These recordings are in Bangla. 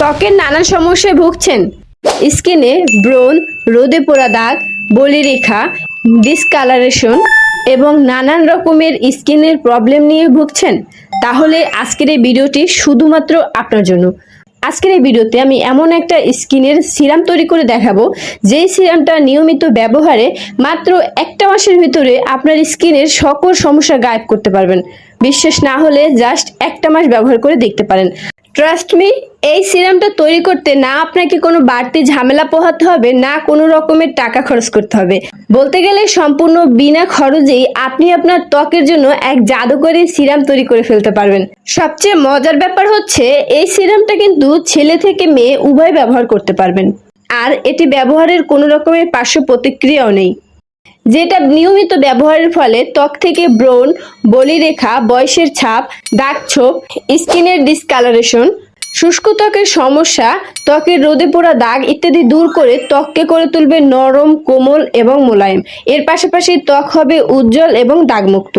ত্বকের নানান সমস্যায় ভুগছেন। স্কিনে ব্রণ, রোদে পোড়া দাগ বলিরেখা ডিসকালারেশন এবং নানান রকমের স্কিনের প্রবলেম নিয়ে ভুগছেন। তাহলে আজকের এই ভিডিওটি শুধুমাত্র আপনার জন্য। আজকের এই ভিডিওতে আমি এমন একটা স্কিনের সিরাম তৈরি করে দেখাবো। যেই সিরামটা নিয়মিত ব্যবহারে মাত্র একটা মাসের ভিতরে আপনার স্কিনের সকল সমস্যা গায়েব করতে পারবেন। বিশ্বাস না হলে জাস্ট একটা মাস ব্যবহার করে দেখতে পারেন। ট্রাস্ট মি এই সিরামটা তৈরি করতে না আপনাকে কোনো বাড়তি ঝামেলা পোহাতে হবে, না কোনো রকমের টাকা খরচ করতে হবে। বলতে গেলে সম্পূর্ণ বিনা খরচেই আপনি আপনার ত্বকের জন্য এক জাদুকরী সিরাম তৈরি করে ফেলতে পারবেন। সবচেয়ে মজার ব্যাপার হচ্ছে, এই সিরামটা কিন্তু ছেলে থেকে মেয়ে উভয় ব্যবহার করতে পারবেন। আর এটি ব্যবহারের কোনো রকমের পার্শ্ব প্রতিক্রিয়াও নেই। যেটা নিয়মিত ব্যবহারের ফলে ত্বক থেকে ব্রণ, বলিরেখা, বয়সের ছাপ, দাগ ছোপ, স্কিনের ডিসকালারেশন শুষ্ক ত্বকের সমস্যা, ত্বকের রোদে পোড়া দাগ ইত্যাদি দূর করে ত্বককে করে তুলবে নরম, কোমল এবং মোলায়েম। এর পাশাপাশি ত্বক হবে উজ্জ্বল এবং দাগমুক্ত।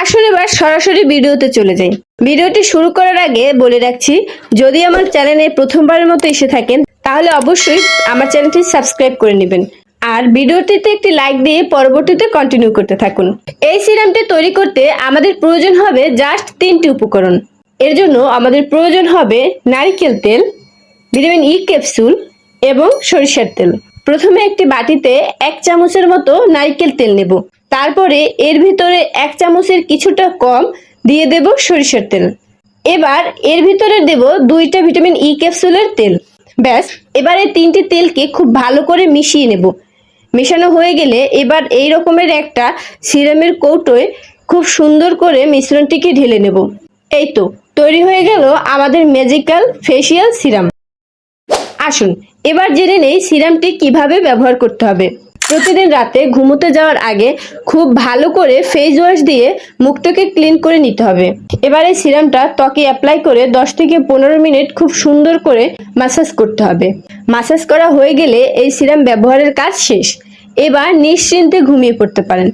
আসুন এবার সরাসরি ভিডিওতে চলে যাই। ভিডিওটি শুরু করার আগে বলে রাখছি, যদি আমার চ্যানেলে প্রথমবারের মতো এসে থাকেন, তাহলে অবশ্যই আমার চ্যানেলটি সাবস্ক্রাইব করে নেবেন। আর ভিডিওটিতে একটি লাইক দিয়ে পরবর্তীতে কন্টিনিউ করতে থাকুন। এই সিরামটি তৈরি করতে আমাদের প্রয়োজন হবে জাস্ট তিনটি উপকরণ। এর জন্য আমাদের প্রয়োজন হবে নারিকেল তেল ভিটামিন ই ক্যাপসুল এবং সরিষার তেল। প্রথমে একটি বাটিতে এক চামচের মতো নারিকেল তেল নেব। তারপরে এর ভিতরে এক চামচের কিছুটা কম দিয়ে দেব সরিষার তেল। এবার এর ভিতরে দেব দুইটা ভিটামিন ই ক্যাপসুলের তেল। ব্যাস, এবার তিনটি তেলকে খুব ভালো করে মিশিয়ে নেব। মেশানো হয়ে গেলে এবার এই রকমের একটা সিরামের কৌটোয় খুব সুন্দর করে মিশ্রণটিকে ঢেলে নেব। এই তো, তৈরি হয়ে গেল আমাদের ম্যাজিক্যাল ফেসিয়াল সিরাম। আসুন, এবার জেনে নেই সিরামটি কীভাবে ব্যবহার করতে হবে। প্রতিদিন রাতে ঘুমোতে যাওয়ার আগে খুব ভালো করে ফেস ওয়াশ দিয়ে মুখটাকে ক্লিন করে নিতে হবে। এবার এই সিরামটা ত্বকে অ্যাপ্লাই করে 10 থেকে পনেরো মিনিট খুব সুন্দর করে মাসাজ করতে হবে। মাসাজ করা হয়ে গেলে এই সিরাম ব্যবহারের কাজ শেষ। এবার নিশ্চিন্তে ঘুমিয়ে পড়তে পারেন।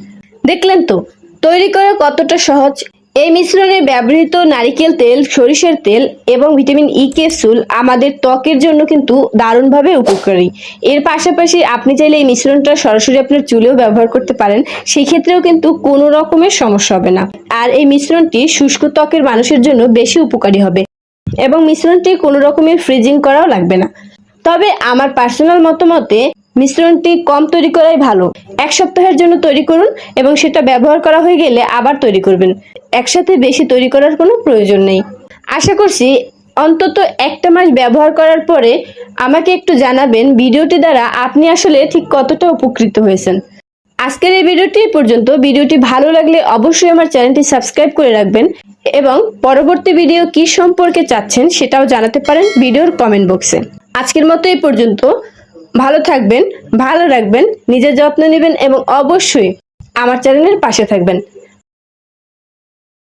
দেখলেন তো, তৈরি করা কতটা সহজ। এই মিশ্রণে ব্যবহৃত নারিকেল তেল, সরিষার তেল এবং ভিটামিন ই ক্যাপসুল আমাদের ত্বকের জন্য কিন্তু দারুণভাবে উপকারী। এর পাশাপাশি আপনি চাইলে এই মিশ্রণটা সরাসরি আপনার চুলেও ব্যবহার করতে পারেন, সেক্ষেত্রেও কিন্তু কোনো রকমের সমস্যা হবে না। আর এই মিশ্রণটি শুষ্ক ত্বকের মানুষের জন্য বেশি উপকারী হবে এবং মিশ্রণটি কোনো রকমের ফ্রিজিং করাও লাগবে না। তবে আমার পার্সোনাল মতামতে মিশ্রণটি কম তৈরি করাই ভালো। এক সপ্তাহের জন্য তৈরি করুন এবং সেটা ব্যবহার করা হয়ে গেলে আবার তৈরি করবেন। একসাথে বেশি তৈরি করার কোনো প্রয়োজন নেই। আশা করছি অন্তত একটা মাস ব্যবহার করার পরে আমাকে একটু জানাবেন ভিডিওটি দ্বারা আপনি আসলে ঠিক কতটা উপকৃত হয়েছেন। আজকের এই ভিডিওটি পর্যন্ত। ভিডিওটি ভালো লাগলে অবশ্যই আমার চ্যানেলটি সাবস্ক্রাইব করে রাখবেন এবং পরবর্তী ভিডিও কি সম্পর্কে চাচ্ছেন সেটাও জানাতে পারেন ভিডিওর কমেন্ট বক্সে। আজকের মতো এই পর্যন্ত। ভালো থাকবেন ভালো রাখবেন নিজের যত্ন নেবেন এবং অবশ্যই আমার চ্যানেলের পাশে থাকবেন।